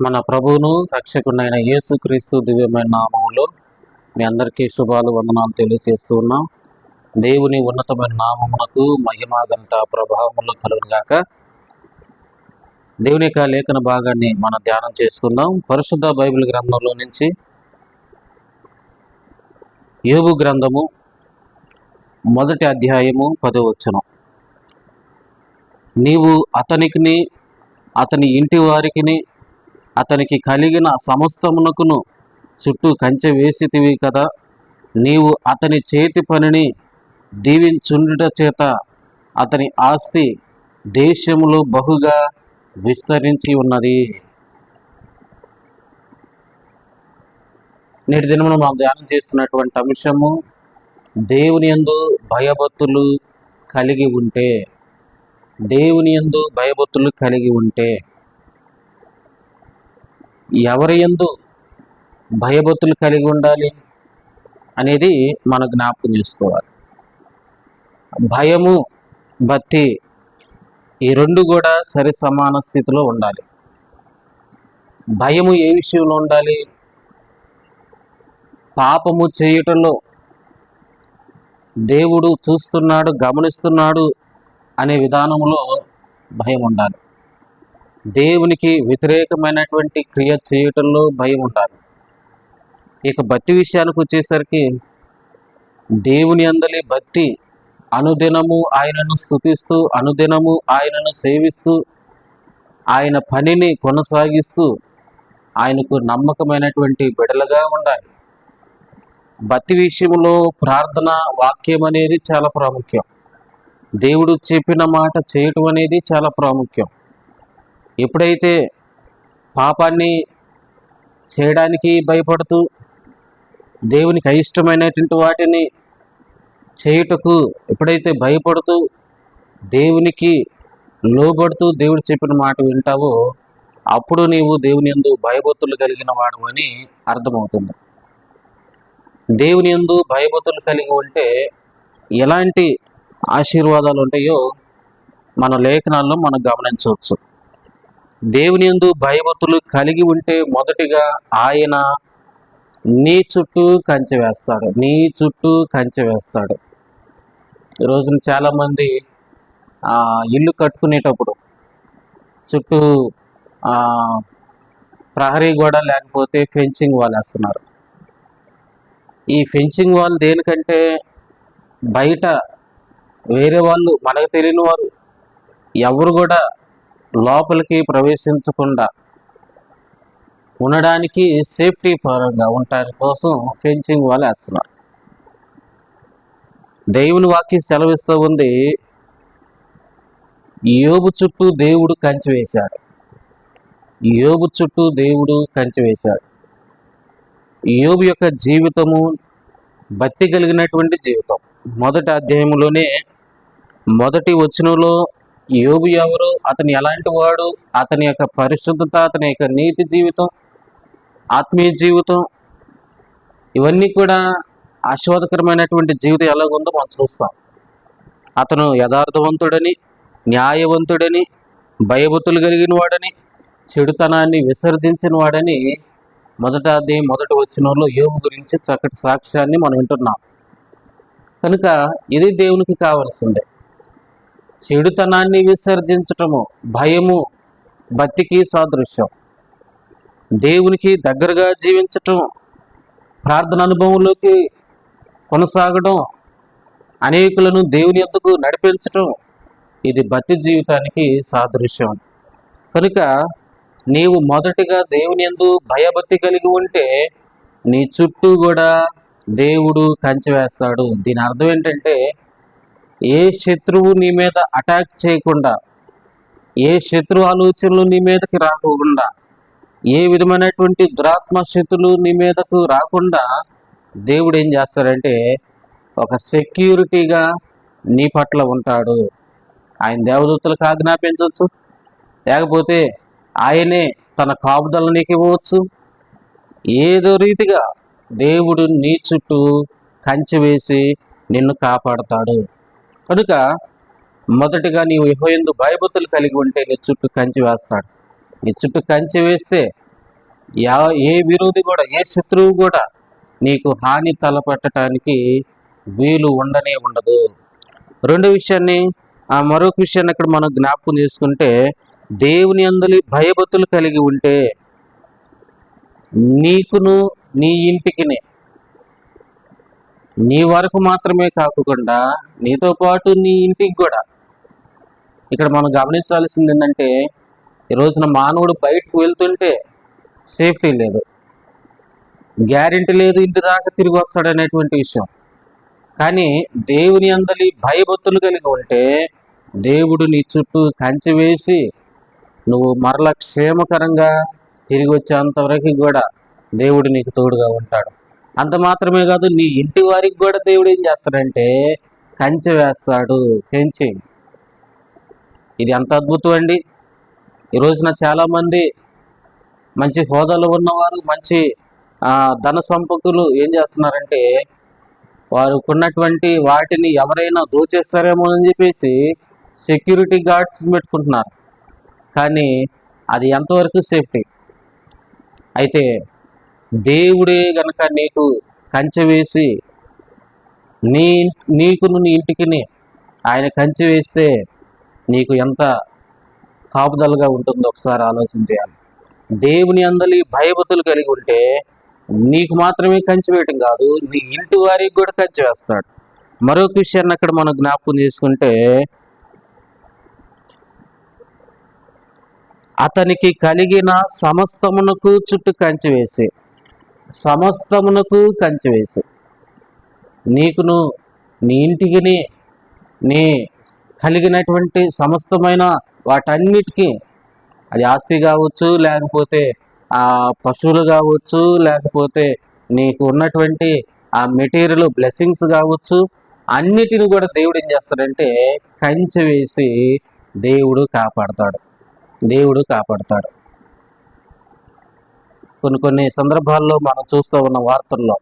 మన ప్రభువును రక్షకునైన యేసుక్రీస్తు దివ్యమైన నామములో మీ అందరికీ శుభాలు వందనాలు తెలియజేస్తూ ఉన్నాం. దేవుని ఉన్నతమైన నామమునకు మహిమ గంట ప్రభావములు కలుగుగాక దేవుని యొక్క లేఖన భాగాన్ని మనం ధ్యానం చేసుకుందాం. పరిశుద్ధ బైబిల్ గ్రంథంలో నుంచి యోగు గ్రంథము మొదటి అధ్యాయము పదవచ్చును నీవు అతనికిని అతని ఇంటి వారికిని అతనికి కలిగిన సమస్తమునకును చుట్టూ కంచె వేసితివి కదా. నీవు అతని చేతి పనిని దీవించుండుట చేత అతని ఆస్తి దేశములో బహుగా విస్తరించి ఉన్నది. నేటి దినమున మనం ధ్యానం చేస్తున్నటువంటి అంశము దేవుని యందు భయభక్తులు కలిగి ఉంటే దేవుని యందు భయభక్తులు కలిగి ఉంటే ఎవరి ఎందు భయభక్తులు కలిగి ఉండాలి అనేది మన జ్ఞాపకం చేసుకోవాలి. భయము భక్తి ఈ రెండు కూడా సరి సమాన స్థితిలో ఉండాలి. భయము ఏ విషయంలో ఉండాలి? పాపము చేయుటలో దేవుడు చూస్తున్నాడు గమనిస్తున్నాడు అనే విధానంలో భయం ఉండాలి. దేవునికి వ్యతిరేకమైనటువంటి క్రియ చేయటంలో భయం ఉండాలి. ఇక భక్తి విషయానికి వచ్చేసరికి దేవుని అందలి భక్తి అనుదినము ఆయనను స్థుతిస్తూ అనుదినము ఆయనను సేవిస్తూ ఆయన పనిని కొనసాగిస్తూ ఆయనకు నమ్మకమైనటువంటి బిడలుగా ఉండాలి. భక్తి విషయంలో ప్రార్థన వాక్యం అనేది చాలా ప్రాముఖ్యం. దేవుడు చెప్పిన మాట చేయటం అనేది చాలా ప్రాముఖ్యం. ఎప్పుడైతే పాపాన్ని చేయడానికి భయపడుతూ దేవునికి అయిష్టమైనటువంటి వాటిని చేయుటకు ఎప్పుడైతే భయపడుతూ దేవునికి లోబడుతూ దేవుడు చెప్పిన మాట వింటావో అప్పుడు నీవు దేవుని యందు భయభక్తులు కలిగిన వాడు అని అర్థమవుతుంది. దేవుని ఎందు భయభక్తులు కలిగి ఉంటే ఎలాంటి ఆశీర్వాదాలు ఉంటాయో మన లేఖనాల్లో మనం గమనించవచ్చు. దేవుని యందు భయభక్తులు కలిగి ఉంటే మొదటిగా ఆయన నీ చుట్టూ కంచె వేస్తాడు. నీ చుట్టూ కంచె వేస్తాడు. ఈ రోజున చాలామంది ఇల్లు కట్టుకునేటప్పుడు చుట్టూ ప్రహరీ గోడ లేకపోతే ఫెన్సింగ్ వాల్ వేస్తున్నారు. ఈ ఫెన్సింగ్ వాల్ దేనికంటే బయట వేరే వాళ్ళు మనకు తెలియని వారు ఎవరు కూడా లోపలికి ప్రవేశించకుండా ఉండడానికి సేఫ్టీ పరంగా ఉండటాని కోసం ఫెన్సింగ్ వాళ్ళు వేస్తున్నారు. దేవుని వాక్యం సెలవిస్తూ ఉంది యోబు చుట్టూ దేవుడు కంచి వేశాడు. యోబు చుట్టూ దేవుడు కంచి వేశాడు. యోబు యొక్క జీవితము భక్తి కలిగినటువంటి జీవితం. మొదటి అధ్యాయంలోనే మొదటి వచనంలో యోగు ఎవరు? అతని ఎలాంటి వాడు? అతని యొక్క పరిశుద్ధత అతని యొక్క నీతి జీవితం ఆత్మీయ జీవితం ఇవన్నీ కూడా ఆశీర్వాదకరమైనటువంటి జీవితం ఎలాగుందో మనం చూస్తాం. అతను యథార్థవంతుడని న్యాయవంతుడని భయభక్తులు కలిగిన వాడని చెడుతనాన్ని విసర్జించిన వాడని మొదట అది మొదటి వాళ్ళు యోగు గురించి చక్కటి సాక్ష్యాన్ని మనం వింటున్నాం. కనుక ఇది దేవునికి కావలసిందే. చెడుతనాన్ని విసర్జించటము భయము భక్తికి సాదృశ్యం. దేవునికి దగ్గరగా జీవించటం ప్రార్థన అనుభవంలోకి కొనసాగడం అనేకులను దేవుని యొద్దకు నడిపించటం ఇది భక్తి జీవితానికి సాదృశ్యం. కనుక నీవు మొదటిగా దేవుని యందు భయభక్తి కలిగి ఉంటే నీ చుట్టూ కూడా దేవుడు కంచె వేస్తాడు. దీని అర్థం ఏంటంటే ఏ శత్రువు నీ మీద అటాక్ చేయకుండా ఏ శత్రు ఆలోచనలు నీ మీదకి రాకుండా ఏ విధమైనటువంటి దురాత్మ శక్తులు నీ మీదకు రాకుండా దేవుడు ఏం చేస్తాడంటే ఒక సెక్యూరిటీగా నీ పట్ల ఉంటాడు. ఆయన దేవదూతలకు ఆజ్ఞాపించవచ్చు. లేకపోతే ఆయనే తన కాపుదల నీకు ఇవ్వచ్చు ఏదో రీతిగా దేవుడు నీ చుట్టూ కంచె వేసి నిన్ను కాపాడతాడు. కనుక మొదటిగా నీవు యెహోయందు భయభూతులు కలిగి ఉంటే నీ చుట్టూ కంచె వేస్తాడు. నీ చుట్టూ కంచి వేస్తే యా ఏ విరోధి కూడా ఏ శత్రువు కూడా నీకు హాని తలపెట్టడానికి వీలు ఉండనే ఉండదు. రెండు విషయాన్ని ఆ మరొక విషయాన్ని ఇక్కడ మనం జ్ఞాపకం చేసుకుంటే దేవుని అందలి భయభక్తులు కలిగి ఉంటే నీకును నీ ఇంటికినే నీ వరకు మాత్రమే కాకుండా నీతో పాటు నీ ఇంటికి కూడా. ఇక్కడ మనం గమనించాల్సింది ఏంటంటే ఈ రోజున మానవుడు బయటకు వెళ్తుంటే సేఫ్టీ లేదు. గ్యారెంటీ లేదు ఇంటి దాకా తిరిగి వస్తాడు అనేటువంటి విషయం. కానీ దేవుని అందలి భయభక్తులు కలిగి ఉంటే దేవుడు నీ చుట్టూ కంచె వేసి నువ్వు మరల క్షేమకరంగా తిరిగి వచ్చేంతవరకు కూడా దేవుడు నీకు తోడుగా ఉంటాడు. అంత మాత్రమే కాదు నీ ఇంటి వారికి కూడా దేవుడు ఏం చేస్తాడంటే కంచె వేస్తాడు ఫెన్సింగ్ ఇది ఎంత అద్భుతం అండి. ఈ రోజున మంచి హోదాలో ఉన్నవారు మంచి ధన సంపకులు ఏం చేస్తున్నారంటే వారికున్నటువంటి వాటిని ఎవరైనా దోచేస్తారేమో అని చెప్పేసి సెక్యూరిటీ గార్డ్స్ పెట్టుకుంటున్నారు. కానీ అది ఎంతవరకు సేఫ్టీ? అయితే దేవుడే గనక నీకు కంచె వేసి నీ నీకును నీ ఇంటికిని ఆయన కంచె వేస్తే నీకు ఎంత కాపుదలుగా ఉంటుందో ఒకసారి ఆలోచన చేయాలి. దేవుని అందలి భయభతులు కలిగి ఉంటే నీకు మాత్రమే కంచి వేయటం కాదు నీ ఇంటి వారికి కూడా కంచి వేస్తాడు. మరొక విషయాన్ని అక్కడ మనం జ్ఞాపకం చేసుకుంటే అతనికి కలిగిన సమస్తమునకు చుట్టూ కంచి వేసి సమస్తమునకు కంచి వేసి నీకును నీ ఇంటికిని నీ కలిగినటువంటి సమస్తమైన వాటన్నిటికీ అది ఆస్తి కావచ్చు లేకపోతే ఆ పశువులు కావచ్చు లేకపోతే నీకు ఉన్నటువంటి ఆ మెటీరియల్ బ్లెస్సింగ్స్ కావచ్చు అన్నిటిని కూడా దేవుడు ఏం చేస్తాడంటే కంచె వేసి దేవుడు కాపాడతాడు. దేవుడు కాపాడతాడు. కొన్ని కొన్ని సందర్భాల్లో మనం చూస్తూ ఉన్న వార్తల్లో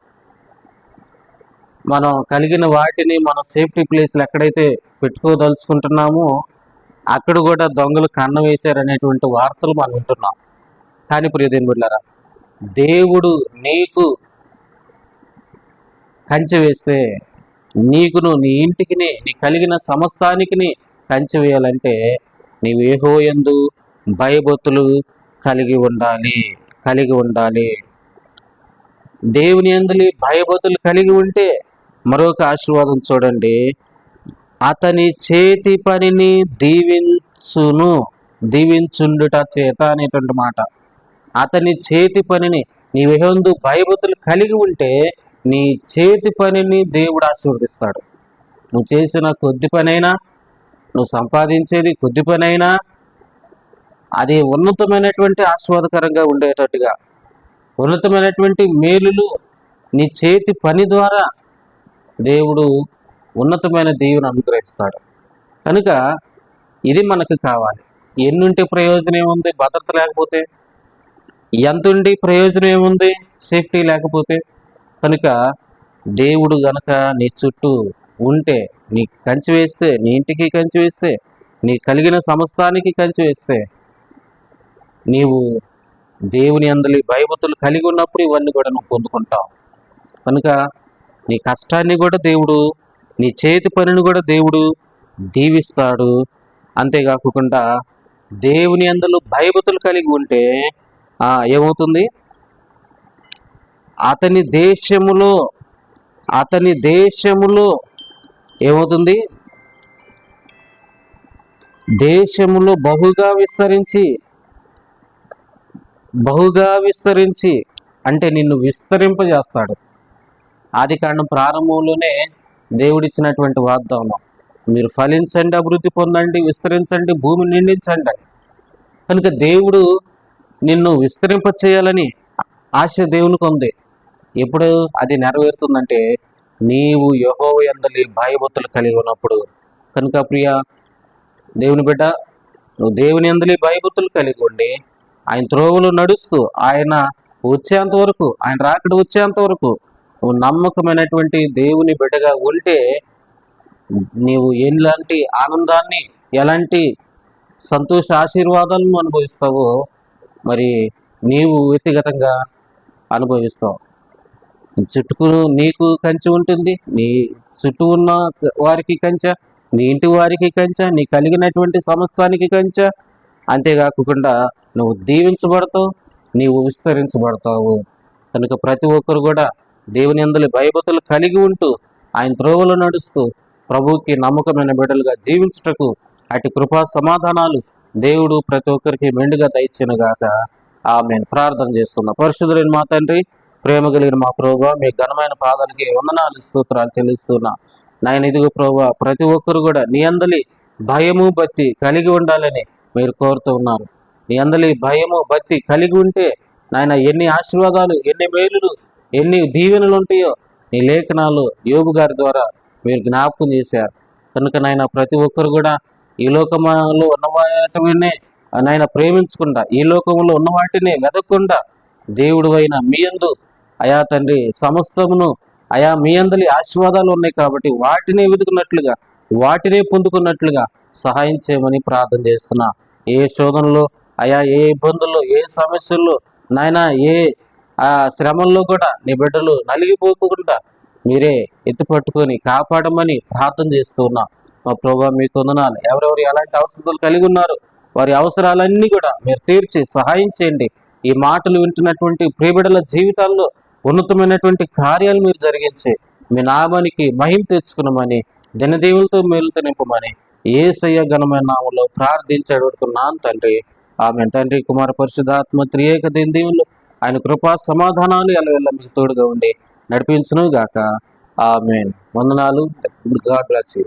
మనం కలిగిన వాటిని మనం సేఫ్టీ ప్లేస్లు ఎక్కడైతే పెట్టుకోదలుచుకుంటున్నామో అక్కడ కూడా దొంగలు కన్న వేశారనేటువంటి వార్తలు మనం వింటున్నాం. కానీ ప్రియదేని బిడ్డారా దేవుడు నీకు కంచె వేస్తే నీకును నీ ఇంటికిని నీ కలిగిన సమస్తానికిని కంచె వేయాలంటే నీవు ఏహోయందు భయభత్తులు కలిగి ఉండాలి. కలిగి ఉండాలి. దేవుని అందులి భయభూతులు కలిగి ఉంటే మరొక ఆశీర్వాదం చూడండి. అతని చేతి పనిని దీవించును. దీవించుండుట చేత అనేటువంటి మాట. అతని చేతి పనిని నీ విహందు భయభూతులు కలిగి ఉంటే నీ చేతి పనిని దేవుడు ఆశీర్వదిస్తాడు. నువ్వు చేసిన కొద్ది పనైనా నువ్వు సంపాదించేది కొద్ది పనైనా అది ఉన్నతమైనటువంటి ఆస్వాదకరంగా ఉండేటట్టుగా ఉన్నతమైనటువంటి మేలులు నీ చేతి పని ద్వారా దేవుడు ఉన్నతమైన దేవుని అనుగ్రహిస్తాడు. కనుక ఇది మనకు కావాలి. ఎన్నుంటే ప్రయోజనం ఏముంది? భద్రత లేకపోతే? ఎంతుండి ప్రయోజనం ఏముంది? సేఫ్టీ లేకపోతే? కనుక దేవుడు గనక నీ చుట్టూ ఉంటే నీ కంచి వేస్తే నీ ఇంటికి కంచి వేస్తే నీ కలిగిన సమస్తానికి కంచి వేస్తే నీవు దేవుని అందరి భయభక్తులు కలిగి ఉన్నప్పుడు ఇవన్నీ కూడా నువ్వు పొందుకుంటావు. కనుక నీ కష్టాన్ని కూడా దేవుడు నీ చేతి పనిని కూడా దేవుడు దీవిస్తాడు. అంతేకాకుండా దేవుని అందలు భయభక్తులు కలిగి ఉంటే ఏమవుతుంది? అతని దేశములో అతని దేశములో ఏమవుతుంది? దేశములో బహుగా విస్తరించి బహుగా విస్తరించి అంటే నిన్ను విస్తరింపజేస్తాడు. ఆది కాండం ప్రారంభంలోనే దేవుడిచ్చినటువంటి వాగ్దానం. మీరు ఫలించండి అభివృద్ధి పొందండి విస్తరించండి భూమిని నిండించండి. కనుక దేవుడు నిన్ను విస్తరింప చేయాలని ఆశ దేవునికి ఉంది. ఎప్పుడు అది నెరవేరుతుందంటే నీవు యహోవ ఎందలి భయభక్తులు కలిగి ఉన్నప్పుడు. కనుక ప్రియ దేవుని బిడ్డ నువ్వు దేవుని ఎందలి భయభక్తులు కలిగి ఉండి ఆయన త్రోవులు నడుస్తూ ఆయన వచ్చేంత వరకు ఆయన రాకడ వచ్చేంత వరకు నువ్వు నమ్మకమైనటువంటి దేవుని బిడ్డగా ఉంటే నీవు ఎలాంటి ఆనందాన్ని ఎలాంటి సంతోష ఆశీర్వాదాలను అనుభవిస్తావో మరి నీవు వ్యక్తిగతంగా అనుభవిస్తావు. చుట్టుకును నీకు కంచె ఉంటుంది నీ చుట్టూ ఉన్న వారికి కంచె నీ ఇంటి వారికి కంచె నీ కలిగినటువంటి సమస్తానికి కంచె అంతేకాకుండా నువ్వు దీవించబడతావు నీవు విస్తరించబడతావు. కనుక ప్రతి ఒక్కరు కూడా దేవుని అందరి భయభతులు కలిగి ఉంటూ ఆయన త్రోవలు నడుస్తూ ప్రభువుకి నమ్మకమైన బిడ్డలుగా జీవించుటకు అటు కృపా సమాధానాలు దేవుడు ప్రతి ఒక్కరికి మెండుగా దయచినగాక ఆమె ప్రార్థన చేస్తున్నా పరిశుద్ధులైన మా తండ్రి ప్రేమ కలిగిన మా ప్రభు మీ ఘనమైన పాదాలకి వందనాలు స్తోత్రాలు చెల్లిస్తున్నా. నాయన ఇదిగో ప్రభావ ప్రతి ఒక్కరు కూడా నీ అందలి భయము భక్తి కలిగి ఉండాలని మీరు కోరుతూ ఉన్నారు. నీ అందలి భయము భక్తి కలిగి ఉంటే నాయన ఎన్ని ఆశీర్వాదాలు ఎన్ని మేలులు ఎన్ని దీవెనలు ఉంటాయో నీ లేఖనాలు యోగు గారి ద్వారా మీరు జ్ఞాపకం చేశారు. కనుక నాయన ప్రతి ఒక్కరు కూడా ఈ లోకంలో ఉన్న వాటినే నాయన ప్రేమించకుండా ఈ లోకంలో ఉన్న వాటిని వెదకుండా దేవుడు అయిన మీ అందు అయా తండ్రి సమస్తమును అయా మీ అందరి ఆశీర్వాదాలు ఉన్నాయి కాబట్టి వాటిని వెతుకున్నట్లుగా వాటినే పొందుకున్నట్లుగా సహాయం చేయమని ప్రార్థన చేస్తున్నా. ఏ శోధనలో అయా ఏ ఇబ్బందుల్లో ఏ సమస్యల్లో నాయన ఏ ఆ శ్రమంలో కూడా నీ బిడ్డలు నలిగిపోకుండా మీరే ఎత్తుపట్టుకొని కాపాడమని ప్రార్థన చేస్తున్నా మా ప్రభా మీకు వందనాలు ఎవరెవరు ఎలాంటి అవసరాలు కలిగి ఉన్నారు వారి అవసరాలన్నీ కూడా మీరు తీర్చి సహాయం చేయండి. ఈ మాటలు వింటున్నటువంటి ప్రియబిడల జీవితాల్లో ఉన్నతమైనటువంటి కార్యాలు మీరు జరిగించి మీ నామానికి మహిమ తెచ్చుకున్నామని దినదేవులతో మేలుతో నింపమని ఏసయ్య ఘనమైన నామంలో ప్రార్థించాడుకున్నాను తండ్రి. ఆమె తండ్రి కుమార పరిశుధాత్మ త్రియేక దేవుళ్ళు ఆయన కృపా సమాధానాలు ఎలవెల్ల మీకు తోడుగా ఉండి నడిపించును గాక ఆమెన్. వందనాలు. God bless you